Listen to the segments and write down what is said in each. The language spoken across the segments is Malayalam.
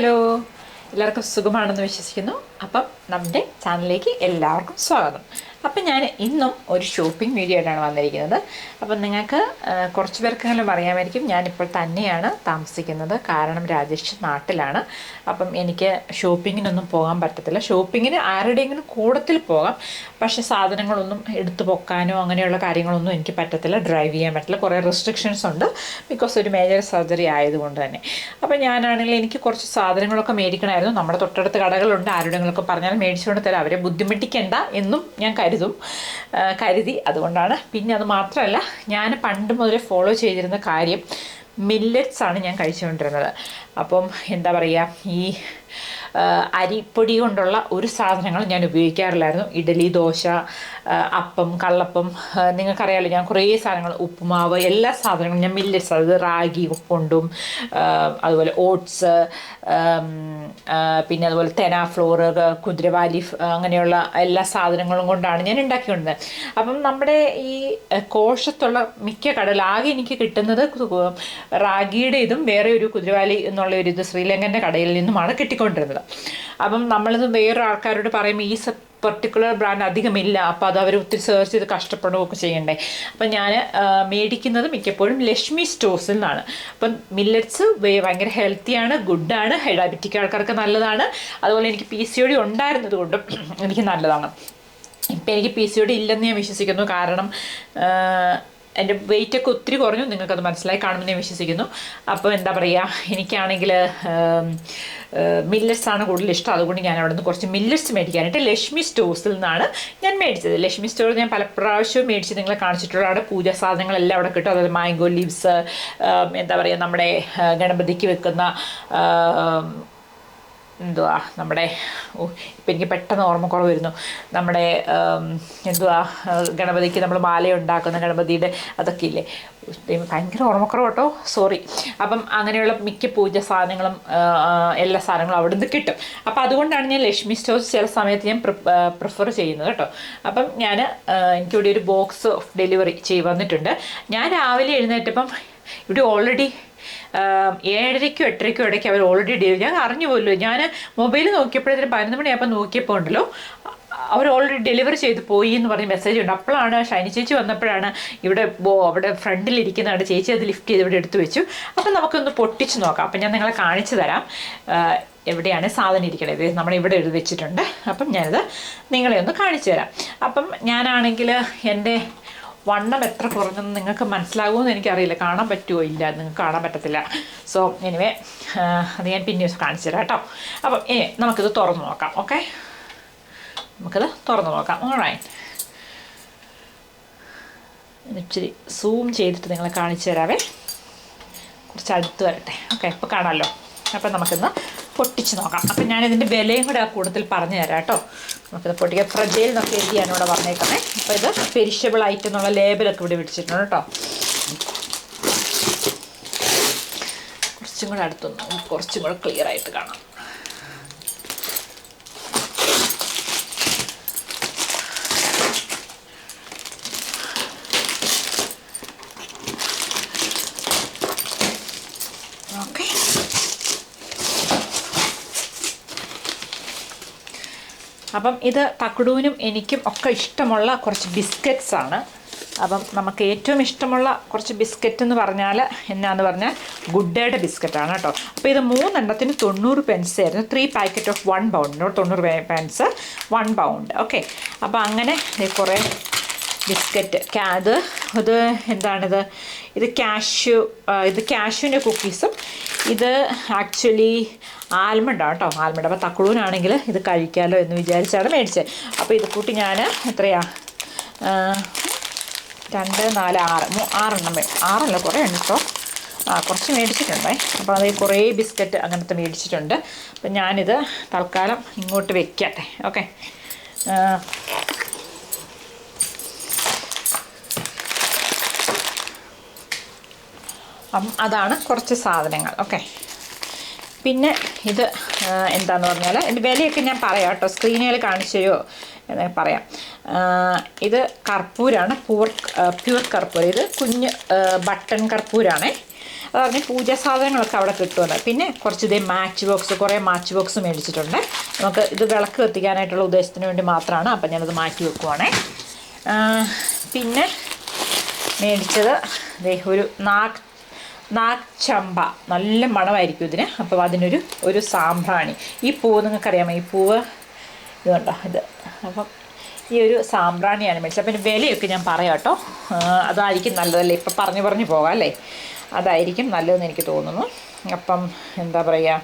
ഹലോ. എല്ലാവർക്കും സുഖമാണെന്ന് വിശ്വസിക്കുന്നു. അപ്പം നമ്മുടെ ചാനലിലേക്ക് എല്ലാവർക്കും സ്വാഗതം. അപ്പം ഞാൻ ഇന്നും ഒരു ഷോപ്പിംഗ് വീഡിയോ ആയിട്ടാണ് വന്നിരിക്കുന്നത്. അപ്പം നിങ്ങൾക്ക് കുറച്ച് പേർക്കെങ്കിലും അറിയാമായിരിക്കും ഞാനിപ്പോൾ തന്നെയാണ് താമസിക്കുന്നത്. കാരണം രാജേഷ് നാട്ടിലാണ്. അപ്പം എനിക്ക് ഷോപ്പിങ്ങിനൊന്നും പോകാൻ പറ്റത്തില്ല. ഷോപ്പിങ്ങിന് ആരുടെയെങ്കിലും കൂടത്തിൽ പോകാം. പക്ഷേ സാധനങ്ങളൊന്നും എടുത്തു പൊക്കാനോ അങ്ങനെയുള്ള കാര്യങ്ങളൊന്നും എനിക്ക് പറ്റത്തില്ല. ഡ്രൈവ് ചെയ്യാൻ പറ്റില്ല കുറേ റെസ്ട്രിക്ഷൻസ് ഉണ്ട്. ബിക്കോസ് ഒരു മേജർ സർജറി ആയതുകൊണ്ട് തന്നെ. അപ്പം ഞാനാണെങ്കിൽ എനിക്ക് കുറച്ച് സാധനങ്ങളൊക്കെ മേടിക്കണമായിരുന്നു. നമ്മുടെ തൊട്ടടുത്ത് കടകളുണ്ട്. ആരുടെങ്ങളൊക്കെ പറഞ്ഞാൽ മേടിച്ചുകൊണ്ട് തരാം. അവരെ ബുദ്ധിമുട്ടിക്കണ്ട എന്നും ഞാൻ കരുതും. കരുതി. അതുകൊണ്ടാണ്. പിന്നെ അത് മാത്രമല്ല ഞാൻ പണ്ട് മുതലേ ഫോളോ ചെയ്തിരുന്ന കാര്യം മില്ലറ്റ്സ് ആണ് ഞാൻ കഴിച്ചുകൊണ്ടിരുന്നത്. അപ്പം എന്താ പറയുക ഈ അരിപ്പൊടി കൊണ്ടുള്ള ഒരു സാധനങ്ങൾ ഞാൻ ഉപയോഗിക്കാറില്ലായിരുന്നു. ഇഡലി ദോശ അപ്പം കള്ളപ്പം നിങ്ങൾക്കറിയാമല്ലോ ഞാൻ കുറേ സാധനങ്ങൾ ഉപ്പുമാവ് എല്ലാ സാധനങ്ങളും ഞാൻ മില്ലറ്റ്സ് സാധനം റാഗി ഉപ്പുണ്ടും അതുപോലെ ഓട്സ് പിന്നെ അതുപോലെ തെന ഫ്ലോർ കുതിരവാലി അങ്ങനെയുള്ള എല്ലാ സാധനങ്ങളും കൊണ്ടാണ് ഞാൻ ഉണ്ടാക്കിക്കൊണ്ടത് അപ്പം നമ്മുടെ ഈ കോശത്തുള്ള മിക്ക കടകൾ ആകെ എനിക്ക് കിട്ടുന്നത് റാഗിയുടെ ഇതും വേറെ ഒരു കുതിരവാലി എന്നുള്ള ഒരു ഇത് ശ്രീലങ്കന്റെ കടയിൽ നിന്നുമാണ് കിട്ടിക്കൊണ്ടിരുന്നത് അപ്പം നമ്മളിത് വേറെ ആൾക്കാരോട് പറയുമ്പോൾ ഈ പെർട്ടിക്കുലർ ബ്രാൻഡ് അധികമില്ല. അപ്പോൾ അത് അവർ ഒത്തിരി സെർച്ച് ചെയ്ത് കഷ്ടപ്പെടുകയൊക്കെ ചെയ്യണ്ടേ. അപ്പം ഞാൻ മേടിക്കുന്നത് മിക്കപ്പോഴും ലക്ഷ്മി സ്റ്റോഴ്സിൽ നിന്നാണ്. അപ്പം മില്ലറ്റ്സ് ഭയങ്കര ഹെൽത്തിയാണ് ഗുഡാണ് ഡയബറ്റിക് ആൾക്കാർക്ക് നല്ലതാണ്. അതുപോലെ എനിക്ക് പി സി ഒ ഉണ്ടായിരുന്നത് കൊണ്ടും എനിക്ക് നല്ലതാണ്. ഇപ്പം എനിക്ക് പി സി ഒ ഇല്ലെന്ന് ഞാൻ വിശ്വസിക്കുന്നു. കാരണം എന്റെ വെയിറ്റ് ഒക്കെ ഒത്തിരി കുറഞ്ഞു. നിങ്ങൾക്കത് മനസ്സിലായി കാണുമെന്ന് ഞാൻ വിശ്വസിക്കുന്നു. അപ്പോൾ എന്താ പറയുക എനിക്കാണെങ്കിൽ മില്ലറ്റ്സ് ആണ് കൂടുതൽ ഇഷ്ടം. അതുകൊണ്ട് ഞാൻ അവിടെ നിന്ന് കുറച്ച് മില്ലറ്റ്സ് മേടിക്കാനായിട്ട് ലക്ഷ്മി സ്റ്റോഴ്സിൽ നിന്നാണ് ഞാൻ മേടിച്ചത്. ലക്ഷ്മി സ്റ്റോർ ഞാൻ പല പ്രാവശ്യവും മേടിച്ച് നിങ്ങളെ കാണിച്ചിട്ടുള്ള അവിടെ പൂജാ സാധനങ്ങളെല്ലാം അവിടെ കിട്ടും. അതായത് മാംഗോ ലീവ്സ് എന്താ പറയുക നമ്മുടെ ഗണപതിക്ക് വെക്കുന്ന എന്തുവാ നമ്മുടെ ഓ ഇപ്പം എനിക്ക് പെട്ടെന്ന് ഓർമ്മക്കുറവ് വരുന്നു. നമ്മുടെ എന്തുവാ ഗണപതിക്ക് നമ്മൾ മാല ഉണ്ടാക്കുന്ന ഗണപതിയുടെ അതൊക്കെ ഇല്ലേ ഭയങ്കര ഓർമ്മക്കുറവ് കേട്ടോ. സോറി. അപ്പം അങ്ങനെയുള്ള മിക്ക പൂജ സാധനങ്ങളും എല്ലാ സാധനങ്ങളും അവിടെ നിന്ന് കിട്ടും. അപ്പം അതുകൊണ്ടാണ് ഞാൻ ലക്ഷ്മി സ്റ്റോഴ്സ് ചില സമയത്ത് ഞാൻ പ്രിഫർ ചെയ്യുന്നത് കേട്ടോ. അപ്പം ഞാൻ എനിക്കിവിടെ ഒരു ബോക്സ് ഓഫ് ഡെലിവറി ചെയ്ത് വന്നിട്ടുണ്ട്. ഞാൻ രാവിലെ എഴുന്നേറ്റപ്പം ഇവിടെ ഓൾറെഡി ഏഴരയ്ക്കും എട്ടരയ്ക്കും ഇടയ്ക്ക് അവർ ഓൾറെഡി ഡെലിവറി ഞാൻ അറിഞ്ഞു പോലും ഞാൻ മൊബൈൽ നോക്കിയപ്പോഴത്തേക്കും പതിനൊന്ന് മണിയായപ്പോൾ നോക്കിയപ്പോൾ ഉണ്ടല്ലോ അവർ ഓൾറെഡി ഡെലിവറി ചെയ്ത് പോയി എന്ന് പറഞ്ഞ മെസ്സേജ് ഉണ്ട്. അപ്പോഴാണ് ഷൈനി ചേച്ചി വന്നപ്പോഴാണ് ഇവിടെ ബോ അവിടെ ഫ്രണ്ടിലിരിക്കുന്നതാണ് ചേച്ചി അത് ലിഫ്റ്റ് ചെയ്ത് ഇവിടെ എടുത്തു വെച്ചു. അപ്പം നമുക്കൊന്ന് പൊട്ടിച്ച് നോക്കാം. അപ്പം ഞാൻ നിങ്ങളെ കാണിച്ചു തരാം. എവിടെയാണ് സാധനം ഇരിക്കണത്? നമ്മൾ ഇവിടെ എഴുതി വെച്ചിട്ടുണ്ട്. അപ്പം ഞാനിത് നിങ്ങളെ ഒന്ന് കാണിച്ചു തരാം. അപ്പം ഞാനാണെങ്കിൽ എന്റെ വണ്ണം എത്ര കുറഞ്ഞെന്ന് നിങ്ങൾക്ക് മനസ്സിലാകുമെന്ന് എനിക്കറിയില്ല. കാണാൻ പറ്റുമോ ഇല്ല? നിങ്ങൾക്ക് കാണാൻ പറ്റത്തില്ല. സോ എനിവേ അത് ഞാൻ പിന്നെ കാണിച്ചു തരാം കേട്ടോ. അപ്പം ഇനി നമുക്കിത് തുറന്നു നോക്കാം ഓക്കെ നമുക്കിത് തുറന്നു നോക്കാം. ഓൾറൈറ്റ് ഇച്ചിരി സൂം ചെയ്തിട്ട് നിങ്ങളെ കാണിച്ചു തരാവേ. കുറച്ച് അടുത്ത് വരട്ടെ ഓക്കെ ഇപ്പോൾ കാണാമല്ലോ അപ്പം നമുക്കിന്ന് പൊട്ടിച്ച് നോക്കാം. അപ്പം ഞാനിതിന്റെ വിലയും കൂടെ ആ കൂടുതൽ പറഞ്ഞു തരാം കേട്ടോ. നമുക്കിത് പൊട്ടിക്കാൻ ഫ്രജയിൽ എന്നൊക്കെ എഴുതിയാണ് ഇവിടെ പറഞ്ഞേക്കുന്നത് അപ്പോൾ ഇത് പെരിഷബിൾ ആയിട്ട് എന്നുള്ള ലേബലൊക്കെ ഇവിടെ പിടിച്ചിട്ടുണ്ട് കേട്ടോ. കുറച്ചും കൂടെ അടുത്തൊന്ന് കുറച്ചും കൂടെ ക്ലിയർ ആയിട്ട് കാണാം ഓക്കെ അപ്പം ഇത് തക്കുടൂനും എനിക്കും ഒക്കെ ഇഷ്ടമുള്ള കുറച്ച് ബിസ്ക്കറ്റ്സ് ആണ്. അപ്പം നമുക്ക് ഏറ്റവും ഇഷ്ടമുള്ള കുറച്ച് ബിസ്ക്കറ്റ് എന്ന് പറഞ്ഞാൽ എന്നാന്ന് പറഞ്ഞാൽ ഗുഡ് ഡേയുടെ ബിസ്ക്കറ്റാണ് കേട്ടോ. അപ്പോൾ ഇത് മൂന്നെണ്ണത്തിന് തൊണ്ണൂറ് പെൻസ് ആയിരുന്നു. Three packet of one pound തൊണ്ണൂറ് പെൻസ് വൺ പൗണ്ട് ഓക്കെ അപ്പോൾ അങ്ങനെ കുറേ ബിസ്ക്കറ്റ്. അത് ഇത് എന്താണിത്? ഇത് കാഷ്യൂ ഇത് കാഷ്യൂവിന്റെ കുക്കീസും ഇത് ആക്ച്വലി ആൽമണ്ടാണ് കേട്ടോ ആൽമണ്ട്. അപ്പോൾ തക്കുളൂനാണെങ്കിൽ ഇത് കഴിക്കാമല്ലോ എന്ന് വിചാരിച്ചാണ് മേടിച്ചത്. അപ്പോൾ ഇത് കൂട്ടി ഞാൻ എത്രയാ? രണ്ട് നാല് ആറ് ആറെണ്ണം ആറല്ല കുറേ ഉണ്ട് കേട്ടോ ആ കുറച്ച് മേടിച്ചിട്ടുണ്ടേ. അപ്പോൾ അത് കുറേ ബിസ്ക്കറ്റ് അങ്ങനത്തെ മേടിച്ചിട്ടുണ്ട്. അപ്പം ഞാനിത് തൽക്കാലം ഇങ്ങോട്ട് വെക്കട്ടെ. ഓക്കെ. അപ്പം അതാണ് കുറച്ച് സാധനങ്ങൾ. ഓക്കെ. പിന്നെ ഇത് എന്താന്ന് പറഞ്ഞാൽ ഇതിന്റെ വിലയൊക്കെ ഞാൻ പറയാം കേട്ടോ. സ്ക്രീനുകൾ കാണിച്ചു തരുമോ എന്ന് പറയാം ഇത് കർപ്പൂരാണ്. പൂർ പ്യുവർ കർപ്പൂർ ഇത് കുഞ്ഞ് ബട്ടൺ കർപ്പൂരാണേ. അത് പറഞ്ഞ് പൂജാ സാധനങ്ങളൊക്കെ അവിടെ കിട്ടുമെന്ന് പിന്നെ കുറച്ച് ഇതേ മാച്ച് ബോക്സ് കുറേ മാച്ച് ബോക്സ് മേടിച്ചിട്ടുണ്ട്. നമുക്ക് ഇത് വിളക്ക് കത്തിക്കാനായിട്ടുള്ള ഉദ്ദേശത്തിന് വേണ്ടി മാത്രമാണ്. അപ്പം ഞാനത് മാറ്റി വെക്കുവാണേ. പിന്നെ മേടിച്ചത് ഒരു നാഗ് നാഗ്ചമ്പ. നല്ല മണമായിരിക്കും ഇതിന്. അപ്പോൾ അതിനൊരു ഒരു സാമ്പ്രാണി. ഈ പൂവ് നിങ്ങൾക്കറിയാമോ? ഈ പൂവ് ഇതുണ്ടോ ഇത്. അപ്പം ഈ ഒരു സാമ്പ്രാണിയാണ് മേടിച്ചത്. അപ്പം വിലയൊക്കെ ഞാൻ പറയാം കേട്ടോ. അതായിരിക്കും നല്ലതല്ലേ? ഇപ്പം പറഞ്ഞു പറഞ്ഞു പോകാം അല്ലേ? അതായിരിക്കും നല്ലതെന്ന് എനിക്ക് തോന്നുന്നു. അപ്പം എന്താ പറയുക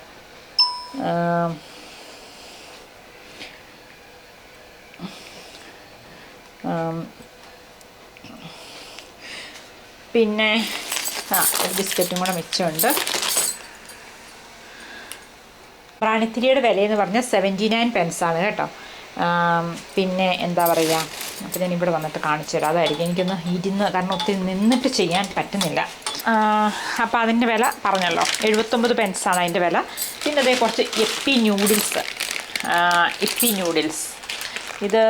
പിന്നെ ആ ഒരു ബിസ്ക്കറ്റും കൂടെ മിച്ചമുണ്ട്. പ്രാണിത്തിരിയുടെ വിലയെന്ന് പറഞ്ഞാൽ സെവന്റി നയൻ പെൻസാണ് കേട്ടോ. പിന്നെ എന്താ പറയുക അപ്പോൾ ഞാൻ ഇവിടെ വന്നിട്ട് കാണിച്ചു തരാം. അതായിരിക്കും എനിക്കൊന്ന് ഇരുന്ന് കാരണം ഒത്തിരി നിന്നിട്ട് ചെയ്യാൻ പറ്റുന്നില്ല. അപ്പോൾ അതിന്റെ വില പറഞ്ഞല്ലോ. എഴുപത്തൊമ്പത് പെൻസാണ് അതിന്റെ വില. പിന്നെ അതേ കുറച്ച് എപ്പി ന്യൂഡിൽസ് എപ്പി ന്യൂഡിൽസ് ഇത്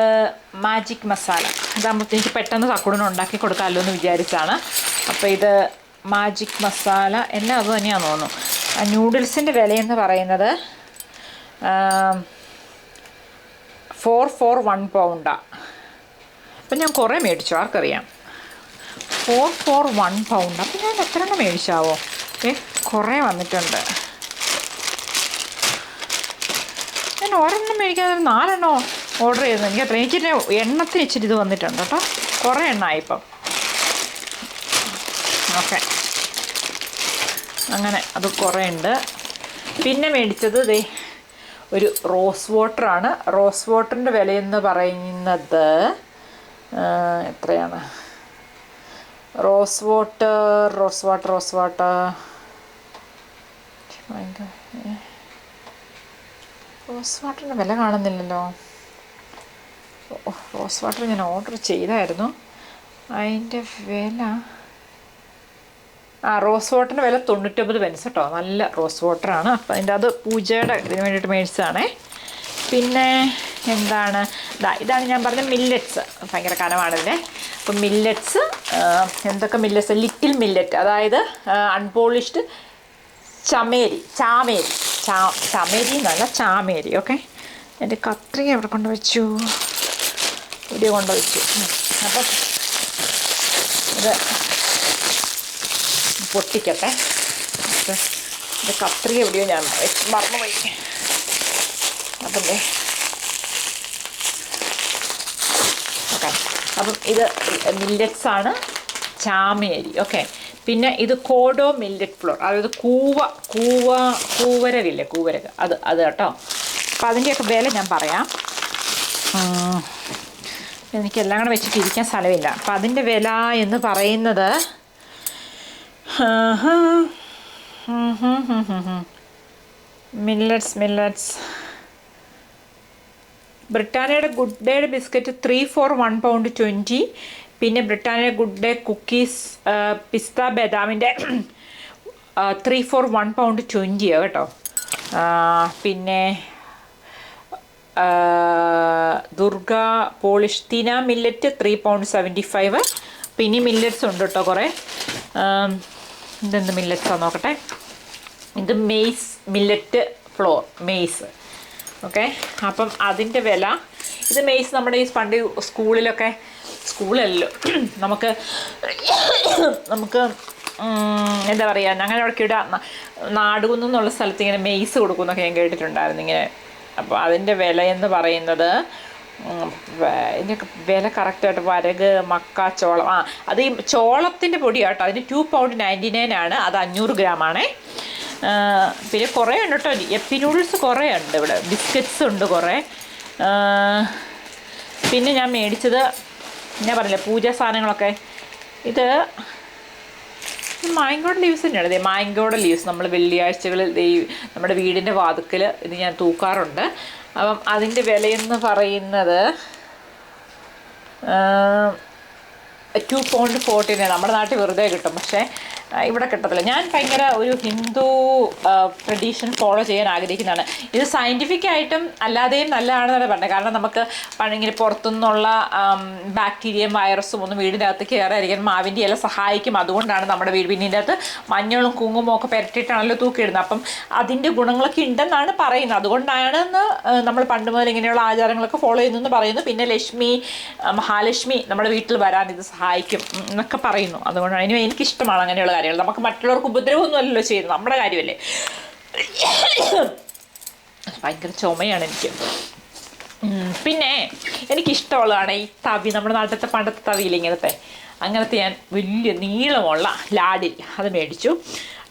മാജിക് മസാല ഇതാകുമ്പോൾ എനിക്ക് പെട്ടെന്ന് തക്കുടിന് ഉണ്ടാക്കി കൊടുക്കാമല്ലോ എന്ന് വിചാരിച്ചാണ് അപ്പോൾ ഇത് മാജിക് മസാല എല്ലാം അത് തന്നെയാണെന്ന് തോന്നുന്നു. ന്യൂഡിൽസിന്റെ വിലയെന്ന് പറയുന്നത് ഫോർ ഫോർ വൺ പൗണ്ടാണ് അപ്പം ഞാൻ കുറേ മേടിച്ചു ആർക്കറിയാം. ഫോർ ഫോർ വൺ പൗണ്ട് അപ്പം ഞാൻ എത്ര എണ്ണം മേടിച്ചാവോ? ഏ കുറേ വന്നിട്ടുണ്ട്. ഞാൻ ഒരെണ്ണം മേടിക്കാൻ നാലെണ്ണോ ഓർഡർ ചെയ്തത്. എനിക്ക് അത്ര എനിക്ക് എണ്ണത്തിന് ഇച്ചിരി ഇത് വന്നിട്ടുണ്ട് കേട്ടോ. കുറേ എണ്ണമായി ഇപ്പം. ഓക്കെ. അങ്ങനെ അത് കുറേ ഉണ്ട് പിന്നെ മേടിച്ചത് ദേ ഒരു റോസ് വാട്ടറാണ്. റോസ് വാട്ടറിന്റെ വിലയെന്ന് പറയുന്നത് എത്രയാണ്? Rose water rose water rose water. Rose വാട്ടറിന്റെ വില കാണുന്നില്ലല്ലോ. റോസ് വാട്ടർ ഞാൻ ഓർഡർ ചെയ്തായിരുന്നു. അതിന്റെ വില ആ റോസ് വാട്ടറിന് വില തൊണ്ണൂറ്റൊമ്പത് പെൻസ് കേട്ടോ നല്ല റോസ് വാട്ടറാണ്. അപ്പം അതിന്റെ അത് പൂജയുടെ ഇതിന് വേണ്ടിയിട്ട് മേടിച്ചതാണേ. പിന്നെ എന്താണ്? ഇതാണ് ഞാൻ പറഞ്ഞ മില്ലറ്റ്സ് ഭയങ്കര കനമാണിതിന്റെ അപ്പം മില്ലറ്റ്സ് എന്തൊക്കെ മില്ലറ്റ്സ് ലിറ്റിൽ മില്ലറ്റ് അതായത് അൺപോളിഷ്ഡ് ചമേരി ചാമേരി. ചാ ചമേരി എന്നല്ല ചാമേരി ഓക്കെ? എന്റെ കത്രിക എവിടെ കൊണ്ട് വെച്ചു ഇവിടെ കൊണ്ട് വെച്ചു ഉം. അപ്പം ഇത് പൊട്ടിക്കട്ടെ. ഇത് കത്രിക എവിടെയോ ഞാൻ മറന്നു മറന്നുപോയി. അപ്പം ഓക്കെ. അപ്പം ഇത് മില്ലറ്റ്സ് ആണ് ചാമയരി ഓക്കെ. പിന്നെ ഇത് കോഡോ മില്ലറ്റ് ഫ്ലോർ. അതായത് കൂവ കൂവ കൂവരകില്ലേ കൂവരക. അത് അത് കേട്ടോ. അപ്പം അതിന്റെയൊക്കെ വില ഞാൻ പറയാം. എനിക്കെല്ലാം കൂടെ വെച്ചിട്ട് ഇരിക്കാൻ സ്ഥലമില്ല. അപ്പം അതിന്റെ വില എന്ന് പറയുന്നത് മില്ലറ്റ്സ് മില്ലറ്റ്സ് ബ്രിട്ടാനിയയുടെ ഗുഡ് ഡേയുടെ biscuit three for one pound twenty പിന്നെ ബ്രിട്ടാനിയ ഗുഡ് ഡേ കുക്കീസ് പിസ്ത ബദാമിന്റെ ത്രീ ഫോർ വൺ പൗണ്ട് ട്വന്റിയാണ് കേട്ടോ. പിന്നെ ആ, Durga polish തിന millet three pound seventy five പിന്നെ മില്ലറ്റ്സ് ഉണ്ട് കേട്ടോ കുറേ. ആം, ഇതെന്ത് മില്ലറ്റ്സാണ് നോക്കട്ടെ. ഇത് maize millet flour maize okay അപ്പം അതിന്റെ വില ഇത് മെയ്സ് നമ്മുടെ ഈ പണ്ട് സ്കൂളിലൊക്കെ സ്കൂളല്ലോ നമുക്ക് നമുക്ക് എന്താ പറയുക ഞങ്ങളുടെ അവിടെ ഇവിടെ നാടുകുന്ന് സ്ഥലത്ത് ഇങ്ങനെ മെയ്സ് കൊടുക്കുന്നൊക്കെ ഞാൻ കേട്ടിട്ടുണ്ടായിരുന്നു ഇങ്ങനെ. അപ്പോൾ അതിന്റെ വില എന്ന് പറയുന്നത് ഇതിന്റെയൊക്കെ വില കറക്റ്റായിട്ട് വരക് മക്ക ചോളം. ആ അത് ഈ ചോളത്തിന്റെ പൊടിയാട്ടോ. അതിന് ടു പൗണ്ട് നയന്റി നയൻ ആണ്. അത് അഞ്ഞൂറ് ഗ്രാമാണേ പിന്നെ കുറേ ഉണ്ട് കേട്ടോ. എപ്പി നൂഡിൽസ് കുറേ ഉണ്ട് ഇവിടെ. ബിസ്ക്കറ്റ്സ് ഉണ്ട് കുറേ. പിന്നെ ഞാൻ മേടിച്ചത് ഞാൻ പറഞ്ഞില്ലേ? പൂജാ സാധനങ്ങളൊക്കെ. ഇത് മായങ്കോട് ലീവ്സ് തന്നെയാണ്. ഇതേ മായങ്കോട് ലീവ്സ് നമ്മൾ വെള്ളിയാഴ്ചകളിൽ നമ്മുടെ വീടിന്റെ വാതുക്കൽ ഇത് ഞാൻ തൂക്കാറുണ്ട്. അപ്പം അതിന്റെ വിലയെന്ന് പറയുന്നത് ടു പോയിന്റ് ഫോർട്ടീൻ നമ്മുടെ നാട്ടിൽ വെറുതെ കിട്ടും. പക്ഷേ ഇവിടെ കിട്ടത്തില്ല. ഞാൻ ഭയങ്കര ഒരു ഹിന്ദു ട്രഡീഷൻ ഫോളോ ചെയ്യാൻ ആഗ്രഹിക്കുന്നതാണ്. ഇത് സയന്റിഫിക് ആയിട്ടും അല്ലാതെയും നല്ലതാണെന്നാണ് പറഞ്ഞത്. കാരണം നമുക്ക് പണിങ്ങനെ പുറത്തുനിന്നുള്ള ബാക്ടീരിയയും വൈറസും ഒന്നും വീടിന്റെ അകത്ത് കയറാതിരിക്കാൻ മാവിന്റെ ഇല സഹായിക്കും. അതുകൊണ്ടാണ് നമ്മുടെ വീട് വീടിന്റെ അകത്ത് മഞ്ഞളും കുങ്കുമവും ഒക്കെ പുരട്ടിയിട്ടാണല്ലോ തൂക്കിയിടുന്നത്. അപ്പം അതിന്റെ ഗുണങ്ങളൊക്കെ ഉണ്ടെന്നാണ് പറയുന്നത്. അതുകൊണ്ടാണെന്ന് നമ്മൾ പണ്ട് മുതൽ ഇങ്ങനെയുള്ള ആചാരങ്ങളൊക്കെ ഫോളോ ചെയ്യുന്നു പറയുന്നു. പിന്നെ ലക്ഷ്മി മഹാലക്ഷ്മി നമ്മുടെ വീട്ടിൽ വരാൻ ഇത് സഹായിക്കും എന്നൊക്കെ പറയുന്നു. അതുകൊണ്ടാണ്. ഇനി എനിക്കിഷ്ടമാണ് അങ്ങനെയുള്ള കാര്യങ്ങൾ. നമുക്ക് മറ്റുള്ളവർക്ക് ഉപദ്രവമൊന്നും അല്ലല്ലോ ചെയ്യുന്നത്. നമ്മുടെ കാര്യമല്ലേ? ഭയങ്കര ചുമയാണ് എനിക്ക്. പിന്നെ എനിക്കിഷ്ടമുള്ളതാണ് ഈ തവി. നമ്മുടെ നാട്ടിലത്തെ പണ്ടത്തെ ഇങ്ങനത്തെ? അങ്ങനത്തെ ഞാൻ വലിയ നീളമുള്ള ലാഡിൽ അത് മേടിച്ചു.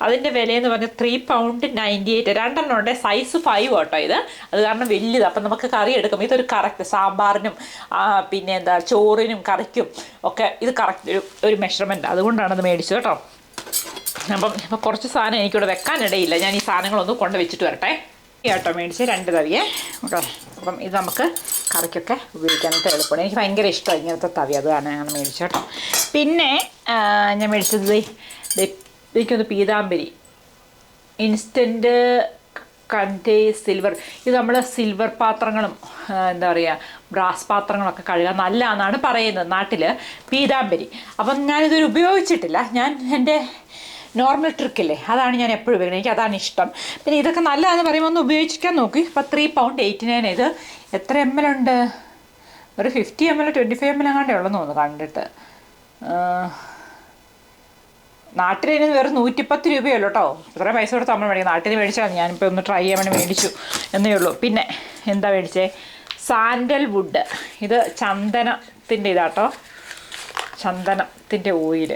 അതിന്റെ വിലയെന്ന് പറഞ്ഞാൽ ത്രീ പൗണ്ട് നയന്റി എയ്റ്റ് രണ്ടെണ്ണം ഉണ്ട്. സൈസ് ഫൈവ് കേട്ടോ ഇത്. അത് കാരണം വലിയത് അപ്പം നമുക്ക് കറി എടുക്കും. ഇതൊരു കറക്റ്റ് സാമ്പാറിനും പിന്നെ എന്താ ചോറിനും കറിക്കും ഒക്കെ ഇത് കറക്റ്റ് ഒരു ഒരു മെഷർമെന്റ് അതുകൊണ്ടാണ് അത് മേടിച്ചത് കേട്ടോ. അപ്പം ഇപ്പം കുറച്ച് സാധനം എനിക്കിവിടെ വെക്കാനിടയില്ല ഞാൻ ഈ സാധനങ്ങളൊന്നും കൊണ്ട് വെച്ചിട്ട് വരട്ടെ. കേട്ടോ മേടിച്ച് രണ്ട് തവിയെ. ഓക്കെ. അപ്പം ഇത് നമുക്ക് കറിക്കൊക്കെ ഉപയോഗിക്കാനായിട്ട് എളുപ്പമാണ്. എനിക്ക് ഭയങ്കര ഇഷ്ടമാണ് ഇങ്ങനത്തെ തവി. അതാണ് ഞാൻ മേടിച്ചു കേട്ടോ. പിന്നെ ഞാൻ മേടിച്ചത് എനിക്കൊന്ന് പീതാമ്പരി ഇൻസ്റ്റന്റ് കണ്ടേ സിൽവർ. ഇത് നമ്മൾ സിൽവർ പാത്രങ്ങളും എന്താ പറയുക ബ്രാസ് പാത്രങ്ങളൊക്കെ കഴുകാൻ നല്ലതാണെന്നാണ് പറയുന്നത് നാട്ടിൽ പീതാമ്പരി അപ്പം ഞാനിതൊരു ഉപയോഗിച്ചിട്ടില്ല. ഞാൻ എന്റെ നോർമൽ ട്രിക്കില്ലേ അതാണ് ഞാൻ എപ്പോഴും ഉപയോഗിക്കുന്നത്. എനിക്ക് അതാണ് ഇഷ്ടം. പിന്നെ ഇതൊക്കെ നല്ലതാണെന്ന് പറയുമ്പോൾ ഒന്ന് ഉപയോഗിക്കാൻ നോക്കി. ഇപ്പോൾ ത്രീ പൗണ്ട് എയ്റ്റി നയൻ ഇത് എത്ര എം എൽ ഉണ്ട്? ഒരു fifty M L twenty five M L എങ്ങാണ്ടേ ഉള്ളെന്ന് തോന്നുന്നു കണ്ടിട്ട്. നാട്ടിൽ ഇതിന് വെറും നൂറ്റിപ്പത്ത് രൂപയല്ലോ കേട്ടോ ഇത്ര പൈസ കൊടുത്ത് നമ്മൾ മേടിക്കും. നാട്ടിൽ മേടിച്ചാൽ. ഞാനിപ്പോൾ ഒന്ന് ട്രൈ ചെയ്യാൻ വേണ്ടി മേടിച്ചു എന്നേ ഉള്ളൂ. പിന്നെ എന്താ മേടിച്ചേ? Sandal wood. ഇത് ചന്ദനത്തിന്റെ ഇതാട്ടോ ചന്ദനത്തിന്റെ ഓയിൽ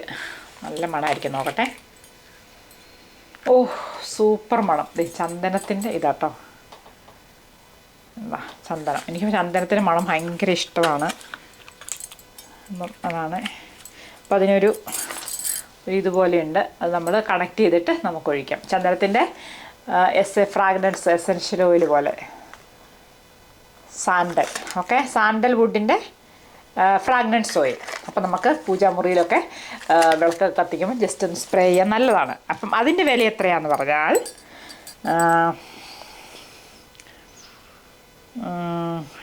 നല്ല മണമായിരിക്കും നോക്കട്ടെ. ഓ സൂപ്പർ മണം. ദേ ചന്ദനത്തിന്റെ ഇതാട്ടോ. വാ ചന്ദനം. എനിക്ക് ചന്ദനത്തിന്റെ മണം ഭയങ്കര ഇഷ്ടമാണ്. അതാണ്. അപ്പം അതിനൊരു ഇതുപോലെയുണ്ട്. അത് നമ്മൾ കണക്ട് ചെയ്തിട്ട് നമുക്ക് ഒഴിക്കാം. ചന്ദനത്തിന്റെ as a fragrance essential oil പോലെ. സാൻഡൽ ഓക്കെ സാൻഡൽ വുഡിന്റെ ഫ്രാഗ്രൻസ് ഓയിൽ അപ്പം നമുക്ക് പൂജാമുറിയിലൊക്കെ വിളക്ക് കത്തിക്കുമ്പോൾ ജസ്റ്റ് ഒന്ന് സ്പ്രേ ചെയ്യാൻ നല്ലതാണ്. അപ്പം അതിന്റെ വില എത്രയാന്ന് പറഞ്ഞാൽ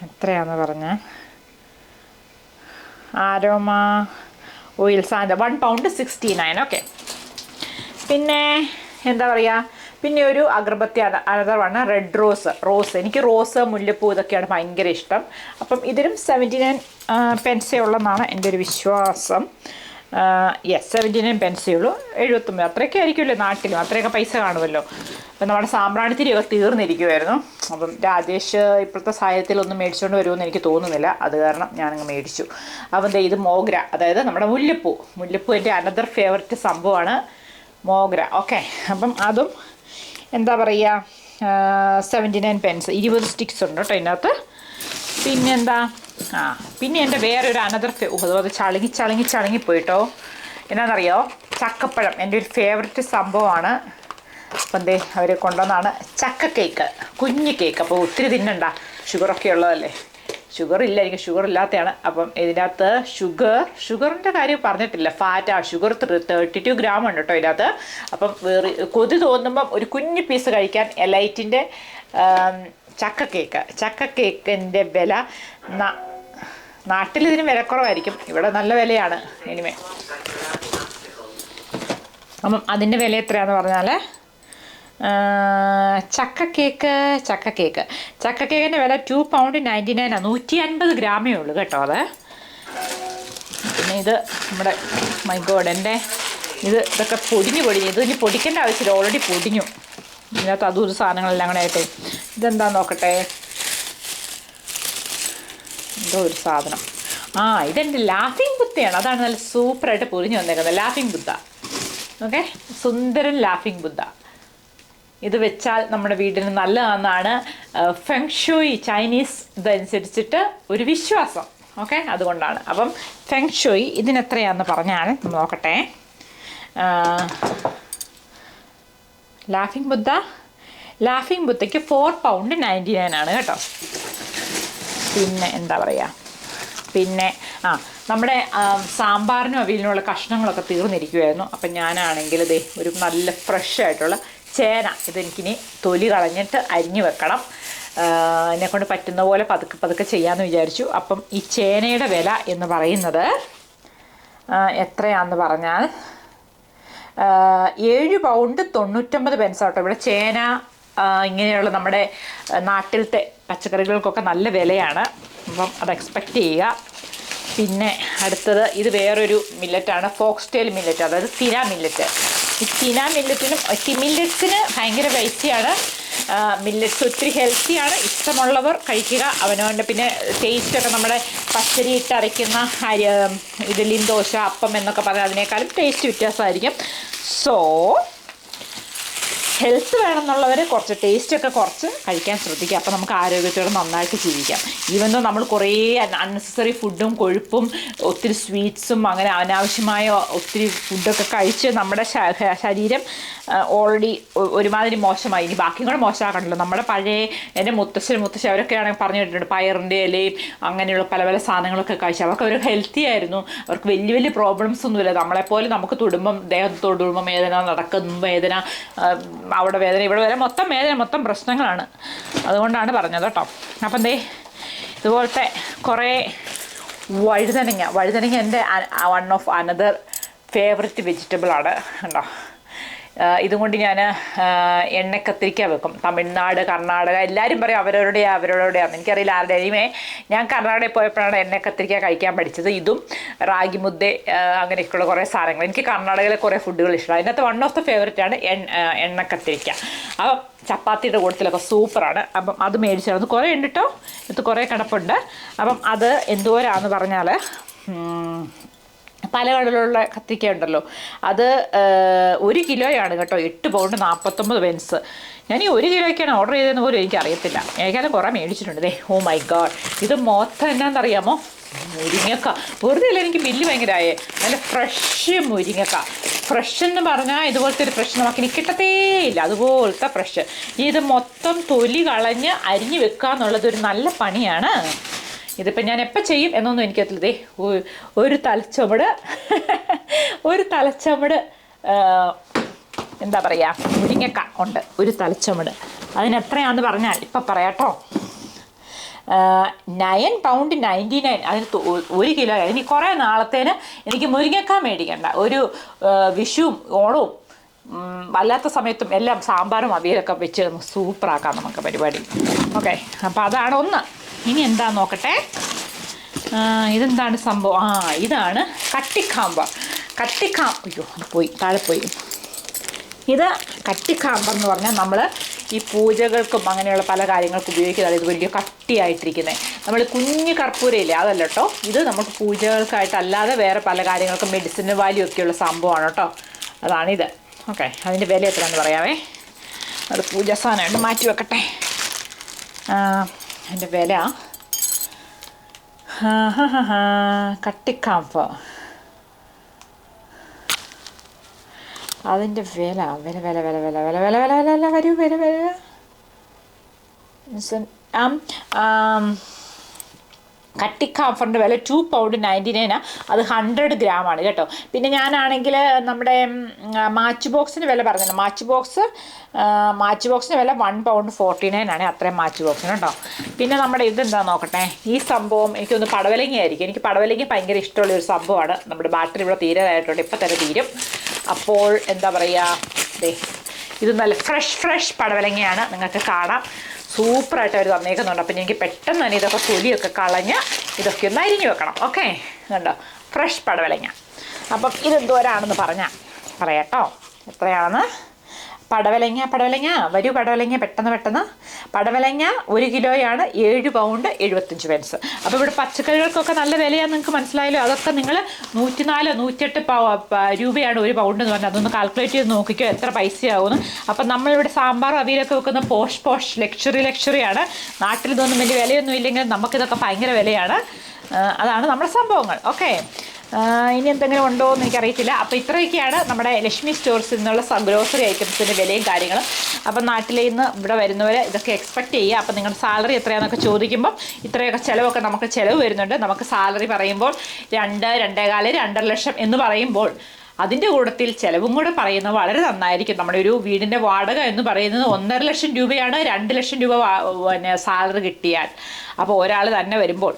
എത്രയാന്ന് പറഞ്ഞ aroma oils and one pound sixty nine okay പിന്നെ എന്താ പറയുക പിന്നെ ഒരു agarbatti another one red rose rose എനിക്ക് റോസ് മുല്ലപ്പൂ ഇതൊക്കെയാണ് ഭയങ്കര ഇഷ്ടം. അപ്പം ഇതിലും സെവന്റി നയൻ പെൻസേ ഉള്ളെന്നാണ് എന്റെ ഒരു വിശ്വാസം. യെസ് സെവന്റി നയൻ പെൻസേ ഉള്ളൂ. എഴുപത്തൊമ്പത് അത്രയൊക്കെ ആയിരിക്കുമല്ലോ നാട്ടിലും അത്രയൊക്കെ പൈസ കാണുമല്ലോ. അപ്പം നമ്മുടെ സാമ്പ്രാണിത്തിരിയൊക്കെ തീർന്നിരിക്കുമായിരുന്നു അപ്പം രാജേഷ് ഇപ്പോഴത്തെ സാഹചര്യത്തിലൊന്നും മേടിച്ചുകൊണ്ട് വരുമെന്ന് എനിക്ക് തോന്നുന്നില്ല. അത് കാരണം ഞാനങ്ങ് മേടിച്ചു. അപ്പം ഇത് മോഗ്ര അതായത് നമ്മുടെ മുല്ലപ്പൂ. മുല്ലപ്പൂ എന്റെ അനദർ ഫേവററ്റ് സംഭവമാണ് മോഗ്ര. ഓക്കെ അപ്പം അതും എന്താ പറയുക സെവന്റി നയൻ പെൻസ് ഇരുപത് സ്റ്റിക്സ് ഉണ്ട് കേട്ടോ ഇതിനകത്ത്. പിന്നെന്താ? ആ പിന്നെ എന്റെ വേറൊരു അനദർ അത് ചളുങ്ങി ചളുങ്ങി ചളുങ്ങി പോയിട്ടോ. എന്നാണെന്നറിയോ ചക്കപ്പഴം. എന്റെ ഒരു ഫേവററ്റ് സംഭവമാണ്. അപ്പം എന്തേ അവർ കൊണ്ടുവന്നാണ് ചക്ക കേക്ക് കുഞ്ഞ് കേക്ക് അപ്പോൾ ഒത്തിരി തിന്നണ്ട. ഷുഗറൊക്കെ ഉള്ളതല്ലേ? ഷുഗർ ഇല്ല എനിക്ക് ഷുഗർ ഇല്ലാത്തതാണ് അപ്പം ഇതിനകത്ത് ഷുഗർ ഷുഗറിന്റെ കാര്യം പറഞ്ഞിട്ടില്ല. ഫാറ്റാ ഷുഗർ തേർട്ടി ടു ഗ്രാം ഉണ്ട് കേട്ടോ ഇതിനകത്ത്. അപ്പം കൊതി തോന്നുമ്പം ഒരു കുഞ്ഞു പീസ് കഴിക്കാൻ എലൈറ്റിന്റെ ചക്ക കേക്ക് ചക്ക കേക്കിന്റെ വില നാട്ടിൽ ഇതിന് വിലക്കുറവായിരിക്കും ഇവിടെ നല്ല വിലയാണ്. ഇനിമേ അപ്പം അതിന്റെ വില എത്രയാണെന്ന് പറഞ്ഞാൽ ചക്ക കേക്ക് ചക്ക കേക്ക്. ചക്ക കേക്കിന്റെ വില ടു പൗണ്ട് നയന്റി ആണ് നൂറ്റി അൻപത് ഗ്രാമേ ഉള്ളൂ കേട്ടോ അത്. പിന്നെ ഇത് നമ്മുടെ മൈ ഗോഡ് ഇത് ഇതൊക്കെ പൊടിഞ്ഞു പൊടിഞ്ഞു. ഇത് ഇനി പൊടിക്കേണ്ട ആവശ്യമില്ല. ഓൾറെഡി പൊടിഞ്ഞു. ഇതിനകത്ത് അതും ഇത് സാധനങ്ങളെല്ലാം കൂടെ ആയിട്ട്. ഇതെന്താ നോക്കട്ടെ? എന്തോ ഒരു സാധനം. ആ ഇതെന്റെ ലാഫിംഗ് ബുദ്ധയാണ്. അതാണ് നല്ല സൂപ്പറായിട്ട് പൊരിഞ്ഞു വന്നേക്കുന്നത്. ലാഫിംഗ് ബുദ്ധ. ഓക്കെ സുന്ദരൻ ലാഫിംഗ് ബുദ്ധ. ഇത് വെച്ചാൽ നമ്മുടെ വീടിന് നല്ലതാണെന്നാണ് ഫെങ്ഷൂയി ചൈനീസ് ഇതനുസരിച്ചിട്ട് ഒരു വിശ്വാസം. ഓക്കെ? അതുകൊണ്ടാണ്. അപ്പം ഫെങ്ഷൂയി ഇതിനെത്രയാന്ന് പറഞ്ഞാൽ നോക്കട്ടെ. ലാഫിംഗ് ബുദ്ധ? ലാഫിംഗ് ബുദ്ധയ്ക്ക് ഫോർ പൗണ്ട് നയന്റി നയൻ ആണ് കേട്ടോ. പിന്നെ എന്താ പറയുക പിന്നെ ആ നമ്മുടെ സാമ്പാറിനും അവിയലിനുള്ള കഷ്ണങ്ങളൊക്കെ തീർന്നിരിക്കുമായിരുന്നു അപ്പം ഞാനാണെങ്കിൽ ദേ ഒരു നല്ല ഫ്രഷ് ആയിട്ടുള്ള ചേന. ഇതെനിക്കിനി തൊലി കളഞ്ഞിട്ട് അരിഞ്ഞു വെക്കണം. എന്നെക്കൊണ്ട് പറ്റുന്ന പോലെ പതുക്കെ പതുക്കെ ചെയ്യാമെന്ന് വിചാരിച്ചു. അപ്പം ഈ ചേനയുടെ വില എന്ന് പറയുന്നത് എത്രയാണെന്ന് പറഞ്ഞാൽ ഏഴ് പൗണ്ട് തൊണ്ണൂറ്റൊമ്പത് പെൻസ് ആട്ടോ ഇവിടെ ചേന ഇങ്ങനെയുള്ള നമ്മുടെ നാട്ടിലത്തെ പച്ചക്കറികൾക്കൊക്കെ നല്ല വിലയാണ്. അപ്പം അത് എക്സ്പെക്റ്റ് ചെയ്യുക. പിന്നെ അടുത്തത് ഇത് വേറൊരു മില്ലറ്റാണ് ഫോക്സ്റ്റെയിൽ മില്ലറ്റ് അതായത് തിര മില്ലറ്റ് ഈ മില്ലറ്റിനും മില്ലറ്റ്സിന് ഭയങ്കര പൈസയാണ് മില്ലറ്റ്സ് ഒത്തിരി ഹെൽത്തിയാണ് ഇഷ്ടമുള്ളവർ കഴിക്കുക. അവനവന്റെ പിന്നെ ടേസ്റ്റൊക്കെ നമ്മുടെ പച്ചരി ഇട്ട് അരയ്ക്കുന്ന അരി ഇഡലിയും ദോശ അപ്പം എന്നൊക്കെ പറഞ്ഞാൽ അതിനേക്കാളും ടേസ്റ്റ് വ്യത്യാസമായിരിക്കും. സോ ഹെൽത്ത് വേണം വേണമെന്നുള്ളവർ കുറച്ച് ടേസ്റ്റൊക്കെ കുറച്ച് കഴിക്കാൻ ശ്രദ്ധിക്കുക. അപ്പോൾ നമുക്ക് ആരോഗ്യത്തോടെ നന്നായിട്ട് ജീവിക്കാം. ഈവൻ നമ്മൾ കുറേ അൺനെസസറി ഫുഡും കൊഴുപ്പും ഒത്തിരി സ്വീറ്റ്സും അങ്ങനെ അനാവശ്യമായ ഒത്തിരി ഫുഡൊക്കെ കഴിച്ച് നമ്മുടെ ശരീരം ഓൾറെഡി ഒരുമാതിരി മോശമായി. ഇനി ബാക്കിയും കൂടെ മോശമാക്കണ്ടല്ലോ നമ്മുടെ പഴയ എന്റെ മുത്തശ്ശൻ മുത്തശ്ശി അവരൊക്കെ ആണെങ്കിൽ പറഞ്ഞു കേട്ടിട്ടുണ്ട്. പയറിന്റെ ഇലയും അങ്ങനെയുള്ള പല പല സാധനങ്ങളൊക്കെ കഴിച്ച്. അവർക്ക് അവർ ഹെൽത്തി ആയിരുന്നു. അവർക്ക് വലിയ വലിയ പ്രോബ്ലംസ് ഒന്നുമില്ല. നമ്മളെപ്പോലെ നമുക്ക് തുടുമ്പം ദേഹത്ത് തൊടുമ്പം വേദന നടക്കും വേദന അവിടെ വേദന ഇവിടെ വരെ മൊത്തം വേദന മൊത്തം പ്രശ്നങ്ങളാണ്. അതുകൊണ്ടാണ് പറഞ്ഞത് കേട്ടോ. അപ്പം ദേ ഇതുപോലത്തെ കുറേ വഴുതനങ്ങ വഴുതനങ്ങ എന്റെ വൺ ഓഫ് അനദർ ഫേവററ്റ് വെജിറ്റബിളാണ് കണ്ടോ ഇതും കൊണ്ട് ഞാൻ എണ്ണക്കത്തിരിക്ക വെക്കും. തമിഴ്നാട് കർണാടക എല്ലാവരും പറയും അവരവരുടെയാ അവരവരുടെയാണ് എനിക്കറിയില്ല ആരുടെ. എനിമേ ഞാൻ കർണാടകയിൽ പോയപ്പോഴാണ് എണ്ണക്കത്തിരിക്ക കഴിക്കാൻ പഠിച്ചത്. ഇതും റാഗി മുദ്ദ അങ്ങനെയൊക്കെയുള്ള കുറേ സാധനങ്ങൾ. എനിക്ക് കർണാടകയിലെ കുറേ ഫുഡുകൾ ഇഷ്ടമാണ്. അതിനകത്ത് വൺ ഓഫ് ദ ഫേവറേറ്റ് ആണ് ആ, എണ്ണക്കത്തിരിക്ക അപ്പം ചപ്പാത്തിയുടെ കൂട്ടത്തിലൊക്കെ സൂപ്പറാണ്. അപ്പം അത് മേടിച്ചത് കുറേ ഉണ്ട് കേട്ടോ ഇത് കുറേ കിടപ്പുണ്ട് അപ്പം അത് എന്തോരാന്ന് പറഞ്ഞാൽ പല കടലുള്ള കത്തിക്ക ഉണ്ടല്ലോ അത് ഒരു കിലോയാണ് കേട്ടോ. എട്ട് പൗണ്ട് നാൽപ്പത്തൊമ്പത് പെൻസ് ഞാൻ ഈ ഒരു കിലോയ്ക്കാണ് ഓർഡർ ചെയ്തതെന്ന് പോലും എനിക്കറിയത്തില്ല. ഏകാലം കുറേ മേടിച്ചിട്ടുണ്ട്. ദേ ഓ മൈ ഗാഡ് ഇത് മൊത്തം എന്നാണെന്നറിയാമോ മുരിങ്ങക്ക. വെറുതെ അല്ല എനിക്ക് ബില്ല് ഭയങ്കരമായേ നല്ല ഫ്രഷ് മുരിങ്ങക്ക. ഫ്രഷ് എന്ന് പറഞ്ഞാൽ ഇതുപോലത്തെ ഒരു ഫ്രഷ് നമുക്ക് ഇനി കിട്ടത്തേ ഇല്ല. അതുപോലത്തെ ഫ്രഷ് ഇത് മൊത്തം തൊലി കളഞ്ഞ് അരിഞ്ഞ് വെക്കുക എന്നുള്ളത് ഒരു നല്ല പണിയാണ്. ഇതിപ്പോൾ ഞാൻ എപ്പോൾ ചെയ്യും എന്നൊന്നും എനിക്കത്തില്ല ദേ ഒരു തലച്ചുമട് ഒരു തലച്ചുമട് എന്താ പറയുക മുരിങ്ങക്ക ഉണ്ട് ഒരു തലച്ചുമട്. അതിന് എത്രയാണെന്ന് പറഞ്ഞാൽ ഇപ്പം പറയാട്ടോ നയൻ പൗണ്ട് നയന്റി നയൻ അതിന് ഒരു കിലോ ഇനി കുറേ നാളത്തേന് എനിക്ക് മുരിങ്ങക്ക മേടിക്കണ്ട. ഒരു വിഷുവും ഓണവും വല്ലാത്ത സമയത്തും എല്ലാം സാമ്പാറും അവിയലൊക്കെ വെച്ച് സൂപ്പറാക്കാം നമുക്ക് പരിപാടി. ഓക്കെ അപ്പോൾ അതാണ് ഒന്ന്. ഇനി എന്താ നോക്കട്ടെ? ഇതെന്താണ് സംഭവം? ആ ഇതാണ് കട്ടിക്കാമ്പ. കട്ടിക്കാ അയ്യോ അത് പോയി താഴെ പോയി. ഇത് കട്ടിക്കാമ്പ് എന്ന് പറഞ്ഞാൽ നമ്മൾ ഈ പൂജകൾക്കും അങ്ങനെയുള്ള പല കാര്യങ്ങൾക്കും ഉപയോഗിക്കുന്നതാണ് ഇത് വലിയ കട്ടിയായിട്ടിരിക്കുന്നത് നമ്മൾ കുഞ്ഞു കർപ്പൂരയില്ലേ അതല്ല കേട്ടോ. ഇത് നമുക്ക് പൂജകൾക്കായിട്ട് അല്ലാതെ വേറെ പല കാര്യങ്ങൾക്കും മെഡിസിന് വാല്യൂ ഒക്കെയുള്ള സംഭവമാണ് കേട്ടോ. അതാണിത് ഓക്കെ അതിന്റെ വില എത്രയാണെന്ന് പറയാമേ അത് പൂജ സാധനമായിട്ട് മാറ്റി വെക്കട്ടെ. അതിന്റെ വില. കട്ടിക്കാപ്പ് അതിന്റെ വില. വില വില വില വില വില വില വില വില വില വരൂ വില വില. കട്ടിക്കാഫറിന്റെ വില ടു പൗണ്ട് നയന്റി നയനാണ് അത് ഹൺഡ്രഡ് ഗ്രാമാണ് കേട്ടോ. പിന്നെ ഞാനാണെങ്കിൽ നമ്മുടെ മാച്ച് ബോക്സിന് വില പറഞ്ഞു മാച്ച് ബോക്സ് മാച്ച് ബോക്സിന് വില വൺ പൗണ്ട് ഫോർട്ടി നയൻ ആണ്. അത്രയും മാച്ച് ബോക്സിന് കേട്ടോ. പിന്നെ നമ്മുടെ ഇതെന്താ നോക്കട്ടെ? ഈ സംഭവം എനിക്കൊന്ന് പടവലങ്ങ ആയിരിക്കും. എനിക്ക് പടവലങ്ങ ഭയങ്കര ഇഷ്ടമുള്ള ഒരു സംഭവമാണ്. നമ്മുടെ ബാറ്ററി ഇവിടെ തീരതായിട്ടുണ്ട് ഇപ്പം തന്നെ തീരും. അപ്പോൾ എന്താ പറയുക ഇത് നല്ല ഫ്രഷ് ഫ്രഷ് പടവലങ്ങയാണ്. നിങ്ങൾക്ക് കാണാം. സൂപ്പറായിട്ട് അവർ തന്നേക്കുന്നുണ്ട്. അപ്പം എനിക്ക് പെട്ടെന്ന് തന്നെ ഇതൊക്കെ തൊലിയൊക്കെ കളഞ്ഞ് ഇതൊക്കെ ഒന്ന് അരിഞ്ഞു വെക്കണം. ഓക്കെ? കണ്ടോ ഫ്രഷ് പടവലങ്ങ. അപ്പം ഇതെന്തോരാണെന്ന് പറഞ്ഞാൽ പറയാട്ടോ. എത്രയാണെന്ന്? പടവലങ്ങ പടവലങ്ങ വരൂ പടവലങ്ങ പെട്ടെന്ന് പെട്ടെന്ന്. പടവലങ്ങ ഒരു കിലോയാണ് ഏഴ് പൗണ്ട് എഴുപത്തഞ്ച് പെൻസ് അപ്പോൾ ഇവിടെ പച്ചക്കറികൾക്കൊക്കെ നല്ല വിലയാണ് നിങ്ങൾക്ക് മനസ്സിലായല്ലോ. അതൊക്കെ നിങ്ങൾ നൂറ്റിനാല് നൂറ്റെട്ട് രൂപയാണ് ഒരു പൗണ്ട് എന്ന് പറഞ്ഞാൽ അതൊന്ന് കാൽക്കുലേറ്റ് ചെയ്ത് നോക്കിക്കോ എത്ര പൈസയാവുമെന്ന് അപ്പം നമ്മളിവിടെ സാമ്പാറും അവിയലൊക്കെ വെക്കുന്ന പോഷ് പോഷ് ലക്ഷറി ലക്ഷറിയാണ് നാട്ടിൽ ഇതൊന്നും വലിയ വിലയൊന്നും ഇല്ലെങ്കിൽ നമുക്കിതൊക്കെ ഭയങ്കര വിലയാണ്. അതാണ് നമ്മുടെ സംഭവങ്ങൾ. ഓക്കെ ഇനി എന്തെങ്കിലും ഉണ്ടോ എന്ന് എനിക്കറിയത്തില്ല. അപ്പോൾ ഇത്രയൊക്കെയാണ് നമ്മുടെ ലക്ഷ്മി സ്റ്റോർസിൽ നിന്നുള്ള ഗ്രോസറി ഐറ്റംസിന്റെ വിലയും കാര്യങ്ങളും. അപ്പം നാട്ടിൽ നിന്ന് ഇവിടെ വരുന്നവരെ ഇതൊക്കെ എക്സ്പെക്ട് ചെയ്യുക. അപ്പം നിങ്ങളുടെ സാലറി എത്രയാണെന്നൊക്കെ ചോദിക്കുമ്പം ഇത്രയൊക്കെ ചിലവൊക്കെ നമുക്ക് ചിലവ് വരുന്നുണ്ട്. നമുക്ക് സാലറി പറയുമ്പോൾ രണ്ട് രണ്ടേകാൽ രണ്ടര ലക്ഷം എന്ന് പറയുമ്പോൾ അതിന്റെ കൂട്ടത്തിൽ ചിലവും കൂടെ പറയുന്നത് വളരെ നന്നായിരിക്കും. നമ്മുടെ ഒരു വീടിന്റെ വാടക എന്ന് പറയുന്നത് ഒന്നര ലക്ഷം രൂപയാണ് രണ്ട് ലക്ഷം രൂപ പിന്നെ സാലറി കിട്ടിയാൽ. അപ്പോൾ ഒരാൾ തന്നെ വരുമ്പോൾ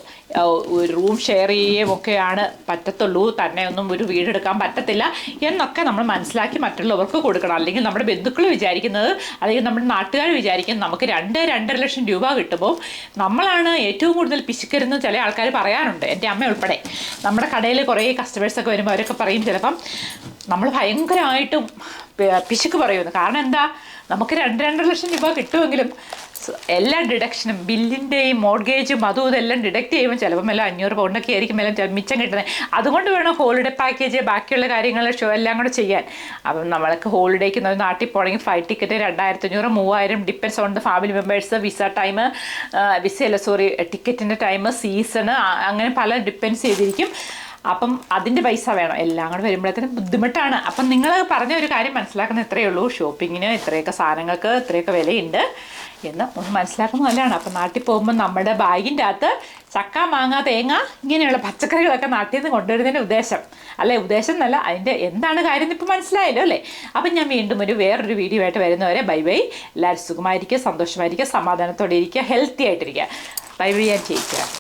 ഒരു റൂം ഷെയർ ചെയ്യുകയും ഒക്കെയാണ് പറ്റത്തുള്ളൂ. തന്നെ ഒന്നും ഒരു വീടെടുക്കാൻ പറ്റത്തില്ല എന്നൊക്കെ നമ്മൾ മനസ്സിലാക്കി മറ്റുള്ളവർക്ക് കൊടുക്കണം. അല്ലെങ്കിൽ നമ്മുടെ ബന്ധുക്കൾ വിചാരിക്കുന്നത് അല്ലെങ്കിൽ നമ്മുടെ നാട്ടുകാർ വിചാരിക്കുന്നത് നമുക്ക് രണ്ട് രണ്ടര ലക്ഷം രൂപ കിട്ടുമ്പോൾ നമ്മളാണ് ഏറ്റവും കൂടുതൽ പിശുക്കരുന്ന് ചില ആൾക്കാർ പറയാറുണ്ട്. എന്റെ അമ്മ ഉൾപ്പെടെ. നമ്മുടെ കടയിൽ കുറേ കസ്റ്റമേഴ്സൊക്കെ വരുമ്പോൾ അവരൊക്കെ പറയും ചിലപ്പം നമ്മൾ ഭയങ്കരമായിട്ടും പിശുക്ക് പറയുന്നു. കാരണം എന്താ? നമുക്ക് രണ്ട് രണ്ടര ലക്ഷം രൂപ കിട്ടുമെങ്കിലും എല്ലാ ഡിഡക്ഷനും ബില്ലിന്റെയും മോഡ്ഗേജും അതും ഇതെല്ലാം ഡിഡക്ട് ചെയ്യുമ്പോൾ ചിലപ്പം എല്ലാം അഞ്ഞൂറ് പൗണ്ടൊക്കെ ആയിരിക്കും എല്ലാം മിച്ചം കിട്ടുന്നത്. അതുകൊണ്ട് വേണം ഹോളിഡേ പാക്കേജ് ബാക്കിയുള്ള കാര്യങ്ങൾ ഷോ എല്ലാം കൂടെ ചെയ്യാൻ. അപ്പം നമ്മൾക്ക് ഹോളിഡേക്ക് നാട്ടിൽ പോകണമെങ്കിൽ ഫ്ലൈറ്റ് ടിക്കറ്റ് രണ്ടായിരത്തി അഞ്ഞൂറ് മൂവായിരം depends on the family members visa time വിസയല്ല sorry ടിക്കറ്റിന്റെ ടൈം സീസൺ അങ്ങനെ പല ഡിപ്പെൻസ് ചെയ്തിരിക്കും. അപ്പം അതിന്റെ പൈസ വേണം. എല്ലാം കൂടെ വരുമ്പോഴത്തേനും ബുദ്ധിമുട്ടാണ്. അപ്പം നിങ്ങൾ പറഞ്ഞ ഒരു കാര്യം മനസ്സിലാക്കുന്ന ഇത്രയേ ഉള്ളൂ. ഷോപ്പിങ്ങിന് ഇത്രയൊക്കെ സാധനങ്ങൾക്ക് ഇത്രയൊക്കെ വിലയുണ്ട് എന്ന് ഒന്ന് മനസ്സിലാക്കുന്ന നല്ലതാണ്. അപ്പം നാട്ടിൽ പോകുമ്പോൾ നമ്മുടെ ബാഗിന്റെ അകത്ത് ചക്ക മാങ്ങ തേങ്ങ ഇങ്ങനെയുള്ള പച്ചക്കറികളൊക്കെ നാട്ടിൽ നിന്ന് കൊണ്ടുവരുന്നതിന്റെ ഉദ്ദേശം. അല്ലെ? ഉദ്ദേശം എന്നല്ല അതിന്റെ എന്താണ് കാര്യം എന്ന് ഇപ്പോൾ മനസ്സിലായല്ലോ അല്ലേ? അപ്പം ഞാൻ വീണ്ടും ഒരു വേറൊരു വീഡിയോ ആയിട്ട് വരുന്നവരെ ബൈ ബൈ. എല്ലാവരും സുഖമായിരിക്കുക സന്തോഷമായിരിക്കുക സമാധാനത്തോടെ ഇരിക്കുക ഹെൽത്തി ആയിട്ടിരിക്കുക. ബൈ ബൈ ഞാൻ ചെയ്യിക്കുക